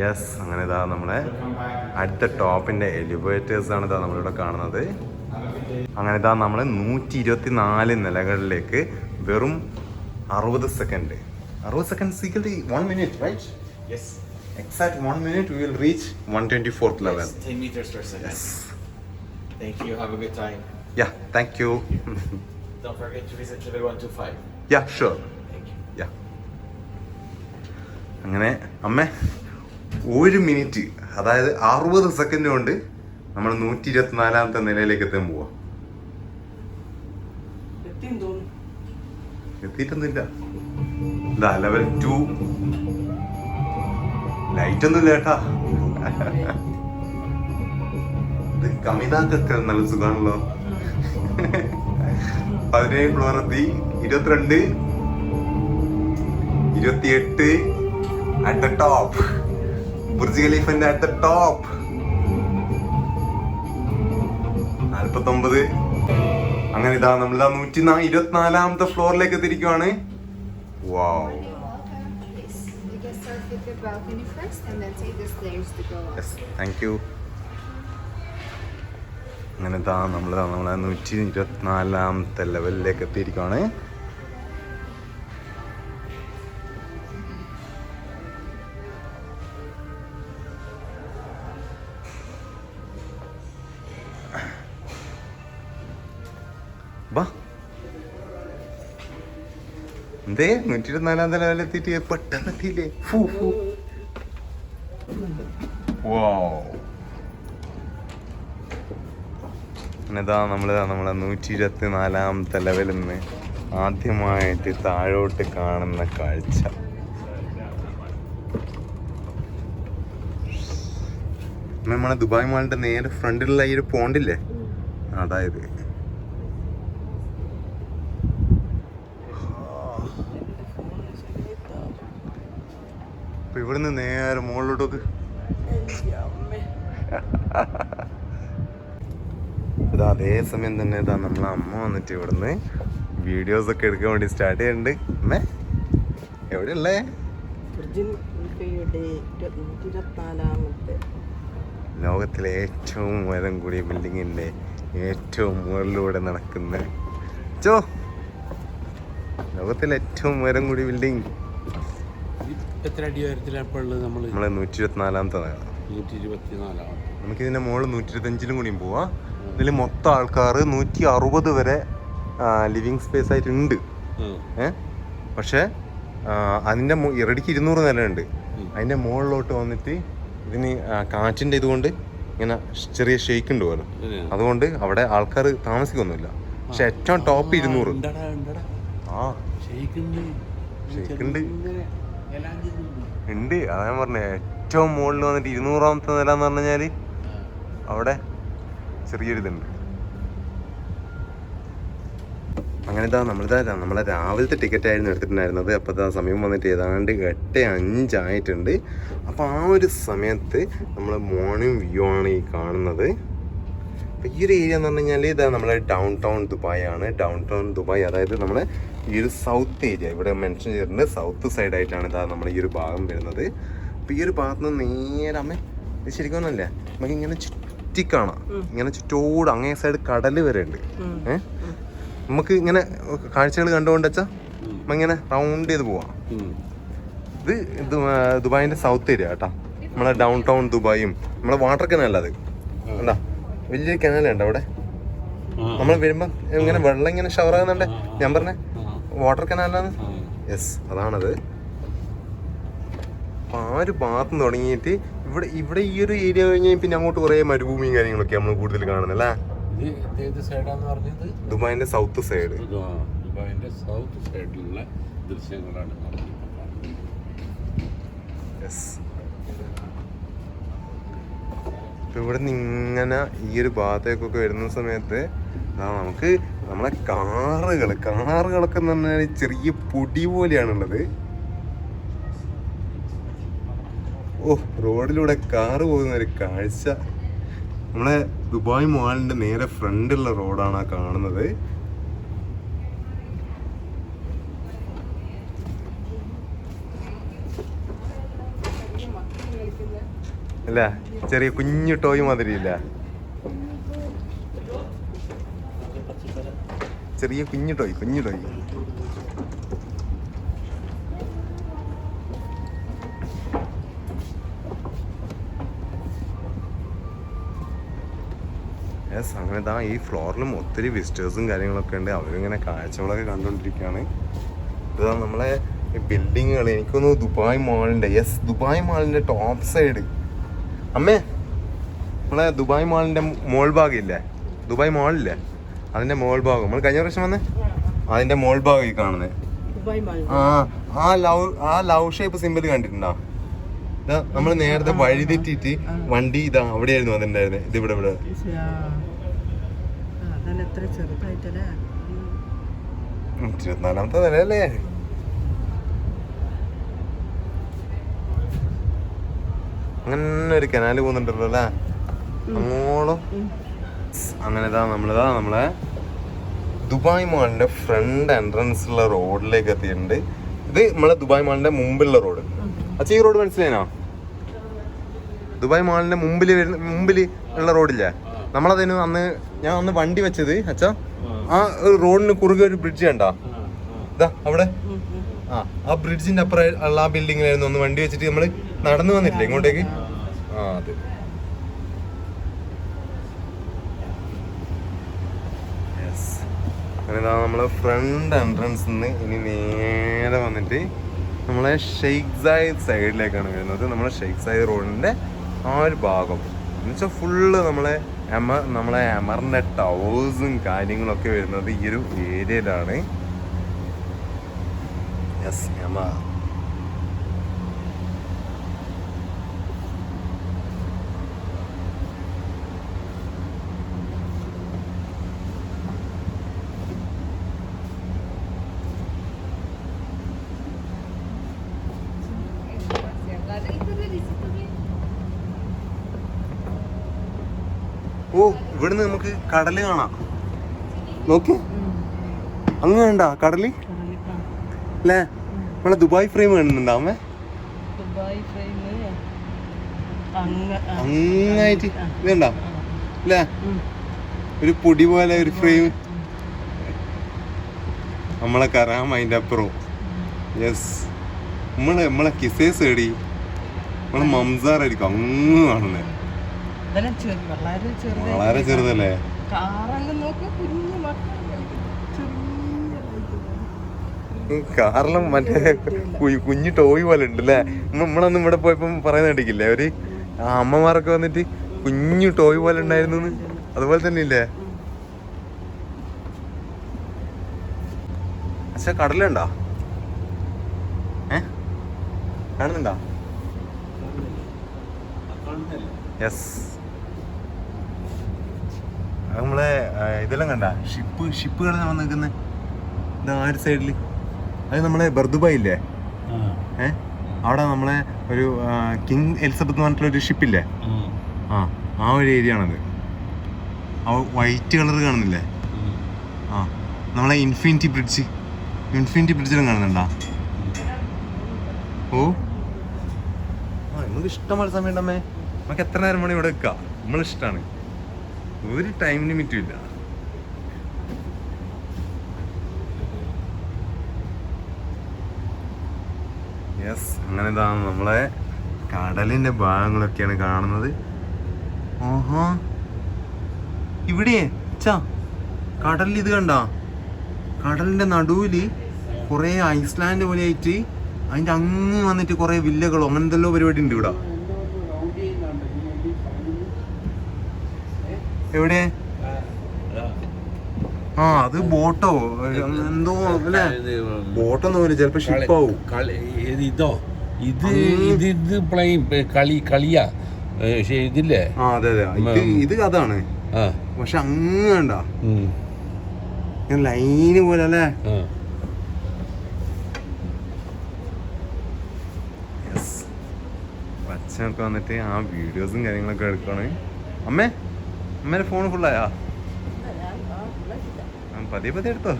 Yes അങ്ങനെ ഇതാ നമ്മളെ അടുത്ത ടോപ്പിന്റെ എലിവേറ്റേഴ്സ് ആണ് ഇതാ നമ്മളിവിടെ കാണുന്നത് അങ്ങനെ ഇതാ നമ്മൾ നൂറ്റി ഇരുപത്തി നാല് നിലകളിലേക്ക് വെറും അറുപത് സെക്കൻഡ് അറുപത് second സീക്കൾ one minute right. Exact one minute will reach one twenty fourth level Yes, 10 meters per second. Thank you. Have a good time. Yeah, thank you Don't forget to visit level 125. Yeah, Thank you. Yeah അങ്ങനെ അമ്മ ഒരു minute അതായത് അറുപത് second കൊണ്ട് നമ്മൾ നൂറ്റി ഇരുപത്തിനാലാമത്തെ നിലയിലേക്ക് എത്താൻ പോവാ. എത്തിയിട്ടൊന്നുമില്ല. ഇതാ ലെവൽ ടു ലൈറ്റ് ഒന്നും ഇല്ലേട്ടാ ഇത് കമിതാക്കൊക്കെ നല്ല സുഖമാണല്ലോ. പതിനേഴ് ഫ്ലോർ എത്തി ഇരുപത്തിരണ്ട് ഇരുപത്തിയെട്ട് അറ്റ് ദ ടോപ്പ് ബുർജ് ഖലീഫന്റെ അറ്റ് ദ ടോപ്പ് നാൽപ്പത്തൊമ്പത് അങ്ങനെ ഇതാ നമ്മൾ നൂറ്റി ഇരുപത്തിനാലാമത്തെ ഫ്ലോറിലേക്ക് എത്തിയിരിക്കുവാണ്. അങ്ങനെ താ നമ്മൾ നമ്മളെ നൂറ്റി ഇരുപത്തിനാലാമത്തെ ലെവലിലേക്ക് എത്തിയിരിക്കുവാണ്. എന്തേ? നൂറ്റി ഇരുപത്തിനാലാം ലെവലിൽ എത്തിയിട്ട് പെട്ടെന്ന് എത്തിയില്ലേ? ഫൂ ഫൂ. ഇതാ നമ്മൾ നമ്മളെ നൂറ്റി ഇരുപത്തി നാലാമത്തെ ലെവലിൽ നിന്ന് ആദ്യമായിട്ട് താഴോട്ട് കാണുന്ന കാഴ്ച. നമ്മളെ ദുബായ് മാളിന്റെ നേരെ ഫ്രണ്ടിലുള്ള ഈ ഒരു പോണ്ടില്ലേ? അതായത് ഇവിടുന്ന് നേരെ മുകളിലോട്ടൊക്കെ ഇത് അതേ സമയം തന്നെ ഇതാ നമ്മളെ അമ്മ വന്നിട്ട് ഇവിടുന്ന് വീഡിയോസ് ഒക്കെ എടുക്കാൻ വേണ്ടി സ്റ്റാർട്ട് ചെയ്യുന്നുണ്ട് അമ്മേ എവിടെയുള്ളേ? ലോകത്തിലെ ഏറ്റവും ഉയരം കൂടിയ ബിൽഡിങ്ങിന്റെ ഏറ്റവും മുകളിലൂടെ നടക്കുന്ന ചോ! ലോകത്തിലെ ഏറ്റവും ഉയരം കൂടിയ ബിൽഡിംഗ് എത്ര അടി ഉയരത്തിലാണ് ഉള്ളത് നമ്മൾ നമ്മളെ നൂറ്റി ഇരുപത്തിനാലാമത്തെ നൂറ്റി ഇരുപത്തിനാലാണ് നമുക്ക് ഇതിന്റെ മുകളിൽ നൂറ്റി ഇരുപത്തഞ്ചിലും കൂടിയും പോവാ. ഇതിൽ മൊത്തം ആൾക്കാർ നൂറ്റി അറുപത് വരെ ലിവിങ് സ്പേസ് ആയിട്ടുണ്ട്. ഏഹ് പക്ഷേ അതിന്റെ അതിന്റെ ഇറടിക്ക് ഇരുന്നൂറ് നിലയുണ്ട്. അതിന്റെ മുകളിലോട്ട് വന്നിട്ട് ഇതിന് കാറ്റിന്റെ കാറ്റിന്റെ ഇതുകൊണ്ട് ഇങ്ങനെ ചെറിയ ഷെയ്ക്ക് ഉണ്ട് പോലെ. അതുകൊണ്ട് അവിടെ ആൾക്കാർ താമസിക്കൊന്നുമില്ല. പക്ഷെ ഏറ്റവും ടോപ്പ് ഇരുന്നൂറ്. ആ. ഷെയ്ക്കുണ്ട് ഷെയ്ക്കുണ്ട്. ഉണ്ട്. അതാ ഞാൻ പറഞ്ഞത് ഏറ്റവും മുകളിൽ വന്നിട്ട് ഇരുന്നൂറാമത്തെ നില എന്ന് പറഞ്ഞു കഴിഞ്ഞാൽ അവിടെ ചെറിയൊരു ഇതുണ്ട് അങ്ങനെ ഇതാ നമ്മളിതാ നമ്മളെ രാവിലത്തെ ടിക്കറ്റ് ആയിരുന്നു എടുത്തിട്ടുണ്ടായിരുന്നത്. അപ്പോൾ ഇതാ സമയം വന്നിട്ട് ഏതാണ്ട് എട്ട് അഞ്ചായിട്ടുണ്ട്. അപ്പോൾ ആ ഒരു സമയത്ത് നമ്മൾ മോർണിംഗ് വ്യൂ ആണ് ഈ കാണുന്നത്. അപ്പോൾ ഈ ഒരു ഏരിയ എന്ന് പറഞ്ഞു കഴിഞ്ഞാൽ ഇതാ നമ്മളെ ഡൗൺ ടൗൺ ദുബായ് ആണ്. ഡൗൺ ടൗൺ ദുബായ് അതായത് നമ്മളെ ഈ ഒരു സൗത്ത് ഏരിയ ഇവിടെ മെൻഷൻ ചെയ്തിട്ടുണ്ട് സൗത്ത് സൈഡായിട്ടാണ് ഇതാ നമ്മൾ ഈ ഒരു ഭാഗം വരുന്നത്. അപ്പോൾ ഈ ഒരു ഭാഗത്ത് നിന്ന് നേരെ അമ്മ ഇത് ശരിക്കും ഒന്നല്ല നമുക്ക് ഇങ്ങനെ ചുറ്റി കാണാം. ഇങ്ങനെ ചുറ്റോട് അങ്ങേ സൈഡ് കടൽ വരെ ഉണ്ട്. ഏഹ് നമുക്ക് ഇങ്ങനെ കാഴ്ചകൾ കണ്ടുകൊണ്ട് വെച്ചാൽ നമ്മ ഇങ്ങനെ റൗണ്ട് ചെയ്ത് പോവാം. ഇത് ദുബായിന്റെ സൗത്ത് ഏരിയ കേട്ടോ. നമ്മളെ ഡൗൺ ടൗൺ ദുബായും നമ്മളെ വാട്ടർ കനാൽ അത്. കണ്ടാ? വലിയൊരു കനാലുണ്ട് അവിടെ നമ്മൾ വരുമ്പോ ഇങ്ങനെ വെള്ളം ഇങ്ങനെ ഷവർ ആകുന്നുണ്ട്? ഞാൻ പറഞ്ഞ. വാട്ടർ കനാലാണ്. യെസ് അതാണത്. അപ്പം ആ ഒരു ഭാഗത്ത് നിന്ന് തുടങ്ങിയിട്ട് ഇവിടെ ഇവിടെ ഈ ഒരു ഏരിയ കഴിഞ്ഞാൽ പിന്നെ അങ്ങോട്ട് കുറേ മരുഭൂമിയും കാര്യങ്ങളൊക്കെ നമ്മൾ കൂടുതൽ കാണുന്നല്ലേ ദുബായിന്റെ സൗത്ത് സൈഡ് ദുബായിന്റെ സൗത്ത് സൈഡിലുള്ള ദൃശ്യങ്ങളാണ് ഇപ്പൊ ഇവിടെ നിന്ന് ഇങ്ങനെ ഈ ഒരു ഭാഗത്തേക്കൊക്കെ വരുന്ന സമയത്ത് നമുക്ക് നമ്മളെ കാറുകൾ കാറുകളൊക്കെ എന്ന് പറഞ്ഞാൽ ചെറിയ പൊടി പോലെയാണുള്ളത്. ഓ റോഡിലൂടെ കാറ് പോകുന്ന ഒരു കാഴ്ച. നമ്മളെ ദുബായ് മാളിന്റെ നേരെ ഫ്രണ്ടുള്ള റോഡാണ് ആ കാണുന്നത്. അല്ല ചെറിയ കുഞ്ഞു ടോയ് മാതിരി ചെറിയ കുഞ്ഞു ടോയ് കുഞ്ഞു ടോയ് യെസ് അങ്ങനെ ദാ ഈ ഫ്ലോറിലും ഒത്തിരി വിസിറ്റേഴ്സും കാര്യങ്ങളൊക്കെ ഉണ്ട്. അവരിങ്ങനെ കാഴ്ചകളൊക്കെ കണ്ടുകൊണ്ടിരിക്കുകയാണ്. ഇതാ നമ്മളെ ബിൽഡിങ്ങുകൾ എനിക്കൊന്ന് ദുബായ് മാളിന്റെ യെസ് ദുബായ് മാളിന്റെ ടോപ്പ് സൈഡ് അമ്മേ നമ്മളെ ദുബായ് മാളിന്റെ മോൾ ഭാഗം ഇല്ലേ? ദുബായ് മാളില്ലേ? അതിന്റെ മോൾ ഭാഗം. നമ്മൾ കഴിഞ്ഞ പ്രാവശ്യം വന്നേ? അതിന്റെ മോൾ ഭാഗം ഈ കാണുന്നത് ആ ആ ലവ് ആ ലവ് ഷേപ്പ് സിമ്പിൾ കണ്ടിട്ടുണ്ടോ? നമ്മൾ നേരത്തെ വഴി തെറ്റിട്ട് വണ്ടി ഇതാ അവിടെയായിരുന്നു വന്നിട്ടുണ്ടായിരുന്നത് ഇത് ഇവിടെ ഇവിടെ. ഇരുപത്തിനാലാമത്തെ നിലയല്ലേ? അങ്ങനെ ഒരു കനാല് പോകുന്നുണ്ടല്ലോ അല്ലേ? അങ്ങോളം. അങ്ങനെ ഇതാ നമ്മളിതാ നമ്മളെ ദുബായ് മാളിന്റെ ഫ്രണ്ട് എൻട്രൻസ് ഉള്ള റോഡിലേക്ക് എത്തിയിട്ടുണ്ട്. ഇത് നമ്മളെ ദുബായ് മാളിന്റെ മുമ്പിലുള്ള റോഡ്. അച്ഛ ഈ റോഡ് മനസ്സിലായിനോ? ദുബായ് മാളിന്റെ മുമ്പിൽ വരുന്ന മുമ്പിൽ ഉള്ള റോഡില്ലേ? നമ്മളതിന് അന്ന് ഞാൻ അന്ന് വണ്ടി വെച്ചത് അച്ഛ ആ റോഡിന് കുറുകെ ഒരു ബ്രിഡ്ജ് കണ്ടാ? ഇതാ അവിടെ? ആ ആ ബ്രിഡ്ജിന്റെ അപ്പുറം ഉള്ള ആ ബിൽഡിങ്ങിലായിരുന്നു ഒന്ന് വണ്ടി വെച്ചിട്ട് നമ്മൾ നടന്നു വന്നിട്ടില്ലേ ഇങ്ങോട്ടേക്ക്? ആ അത്. അങ്ങനെ നമ്മളെ ഫ്രണ്ട് എൻട്രൻസ് നിന്ന് ഇനി നേരെ വന്നിട്ട് നമ്മളെ ഷെയ്ഖ് സായിദ് സൈഡിലേക്കാണ് വരുന്നത്. നമ്മളെ ഷെയ്ഖ് സായിദ് റോഡിന്റെ ആ ഒരു ഭാഗം. എന്നുവെച്ചാൽ ഫുള്ള് നമ്മളെ എമ നമ്മളെ എമറിന്റെ ടവേഴ്സും കാര്യങ്ങളൊക്കെ വരുന്നത് ഈ ഒരു ഏരിയയിലാണ് എസ് എമ ഓ ഇവിടുന്ന് നമുക്ക് കടൽ കാണാം. നോക്കി. അങ്ങ് വേണ്ട കടൽ? അല്ലേ? നമ്മളെ ദുബായ് ഫ്രെയിം കാണുന്നുണ്ടാവേ. അങ്ങായിട്ട് ആ. അല്ലേ? ഒരു പൊടി പോലെ ഒരു ഫ്രെയിം നമ്മളെ കറാം അതിന്റെ അപ്പുറവും യെസ് നമ്മളെ നമ്മളെ കിസേസ് എടി. നമ്മളെ മംസാറായിരിക്കും അങ്ങ് കാണുന്നത് ചെറു വളരെ ചെറുതല്ലേ? കാറങ്ങ് നോക്ക് കുഞ്ഞു മക്കൾ ചെറിയ കാറിലും മറ്റേ കുഞ്ഞു ടോയ് പോലെ ഉണ്ട് അല്ലേ നമ്മളന്ന് ഇവിടെ പോയപ്പോ പറയുന്ന കേട്ടിക്കില്ലേ അവർ അമ്മമാരൊക്കെ വന്നിട്ട് കുഞ്ഞു ടോയ് പോലെ ഉണ്ടായിരുന്നു അതുപോലെ തന്നെ ഇല്ലേ പക്ഷെ കടലുണ്ടോ? ഏ? കാണുന്നുണ്ടോ? യെസ് നമ്മളെ ഇതെല്ലാം കണ്ട? ഷിപ്പ് ഷിപ്പുകൾ വന്ന് നിൽക്കുന്നത് ഇതാ ആ ഒരു സൈഡിൽ അത് നമ്മളെ ബർദുബായ് ഇല്ലേ? ഏ? അവിടെ നമ്മളെ ഒരു കിങ് എലിസബത്ത് എന്ന് പറഞ്ഞിട്ടുള്ള ഒരു ഷിപ്പില്ലേ ആ. ആ ഒരു ഏരിയ ആണത്. ആ വൈറ്റ് കളർ കാണുന്നില്ലേ? ആ. നമ്മളെ ഇൻഫിനിറ്റി ബ്രിഡ്ജ് ഇൻഫിനിറ്റി ബ്രിഡ്ജിലും കാണുന്നുണ്ടാ? ഓ. ആ നമുക്ക് ഇഷ്ടമുള്ള സമയം ഉണ്ടമ്മേ. നമുക്ക് എത്ര നേരം വേണം ഇവിടെ വെക്കാം നമ്മളിഷ്ടമാണ്. ഒരു ടൈം ലിമിറ്റും ഇല്ല. യെസ് അങ്ങനെ ഇതാണ് നമ്മളെ കടലിന്റെ ഭാഗങ്ങളൊക്കെയാണ് കാണുന്നത്. ഓഹോ ഇവിടെ കടലിൽ ഇത് കണ്ട? കടലിന്റെ നടുവിൽ കുറെ ഐസ്ലാൻഡ് പോലെ ആയിട്ട് അതിന്റെ അങ്ങ് വന്നിട്ട് കുറെ വില്ലകളോ അങ്ങനെ എന്തെല്ലോ പരിപാടി ഉണ്ട് ഇവിടെ. എവിടെ? ആ അത് ബോട്ടോ. എന്തോ അല്ലേ? ബോട്ടൊന്നും ചിലപ്പോ ഷിപ്പാവും ഇതോ? ഇത് ഇത് ഇത് പ്ലെയിൻ കളി കളിയാ. ഇതില്ലേ? ആ അതെ അതെ. ഇത് അതാണ് പക്ഷെ അങ്ങണ്ട ലൈന് പോലെ അല്ലേ? പച്ചയൊക്കെ വന്നിട്ട് ആ വീഡിയോസും കാര്യങ്ങളൊക്കെ എടുക്കണേ അമ്മേ? അമ്മേന്റെ ഫോൺ ഫുള്ളായാ പതിയെ പതിയെ എടുത്തോ.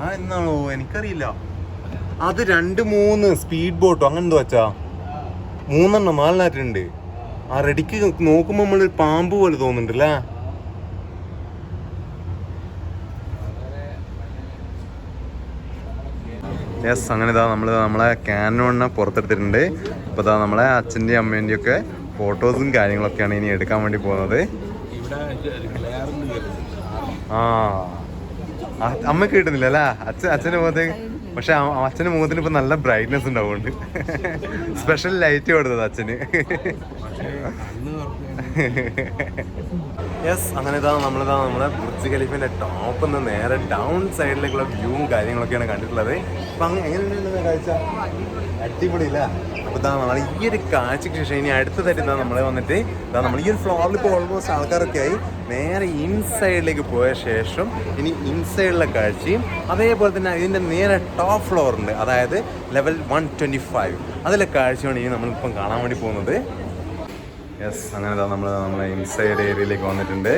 ആ എന്നാണോ? എനിക്കറിയില്ല. അത് രണ്ട് മൂന്ന് സ്പീഡ് ബോട്ടോ അങ്ങനെ എന്തോ വച്ചാ? മൂന്നെണ്ണം നാലെണ്ണാറ്റുണ്ട് ആ റെഡിക്ക് നോക്കുമ്പോൾ നമ്മൾ പാമ്പ് പോലെ തോന്നുന്നുണ്ടല്ലേ? യെസ് അങ്ങനെ ഇതാ നമ്മൾ നമ്മളെ ക്യാനോണിനെ പുറത്തെടുത്തിട്ടുണ്ട്. അപ്പോൾ ഇതാ നമ്മളെ അച്ഛന്റെയും അമ്മേന്റെയും ഒക്കെ ഫോട്ടോസും കാര്യങ്ങളൊക്കെയാണ് ഇനി എടുക്കാൻ വേണ്ടി പോകുന്നത്. ആ. അമ്മ അമ്മയ്ക്ക് കിട്ടുന്നില്ല അല്ലേ? അച്ഛൻ അച്ഛന്റെ മുഖത്ത് പക്ഷെ അച്ഛന്റെ മുഖത്തിന് ഇപ്പം നല്ല ബ്രൈറ്റ്നെസ് ഉണ്ടാവുന്നുണ്ട്. സ്പെഷ്യൽ ലൈറ്റ് കൊടുത്തത് അച്ഛന് യെസ് അങ്ങനെ ഇതാ നമ്മളിതാ നമ്മുടെ ബുർജ് ഖലീഫിന്റെ ടോപ്പ് നിന്ന് നേരെ ഡൗൺ സൈഡിലേക്കുള്ള വ്യൂവും കാര്യങ്ങളൊക്കെയാണ് കണ്ടിട്ടുള്ളത്. അപ്പൊ അങ്ങനെ എങ്ങനെയുണ്ടെന്ന് കാഴ്ച? അടിപൊളിയില്ല? അപ്പൊ ഇതാ നമ്മൾ ഈ ഒരു കാഴ്ചക്ക് ശേഷം ഇനി അടുത്തതായിട്ട് ഇതാ നമ്മളെ വന്നിട്ട് ഇതാ നമ്മൾ ഈ ഒരു ഫ്ലോറിൽ ഇപ്പോൾ ഓൾമോസ്റ്റ് ആൾക്കാരൊക്കെ ആയി. നേരെ ഇൻസൈഡിലേക്ക് പോയ ശേഷം ഇനി ഇൻസൈഡിലെ കാഴ്ചയും അതേപോലെ തന്നെ ഇതിന്റെ നേരെ ടോപ്പ് ഫ്ലോറുണ്ട് അതായത് ലെവൽ വൺ ട്വന്റി ഫൈവ് അതിലെ കാഴ്ചയാണ് ഇനി നമ്മളിപ്പം കാണാൻ വേണ്ടി പോകുന്നത്. യെസ് അങ്ങനെ നമ്മൾ നമ്മളെ ഇൻസൈഡ് ഏരിയയിലേക്ക് വന്നിട്ടുണ്ട്.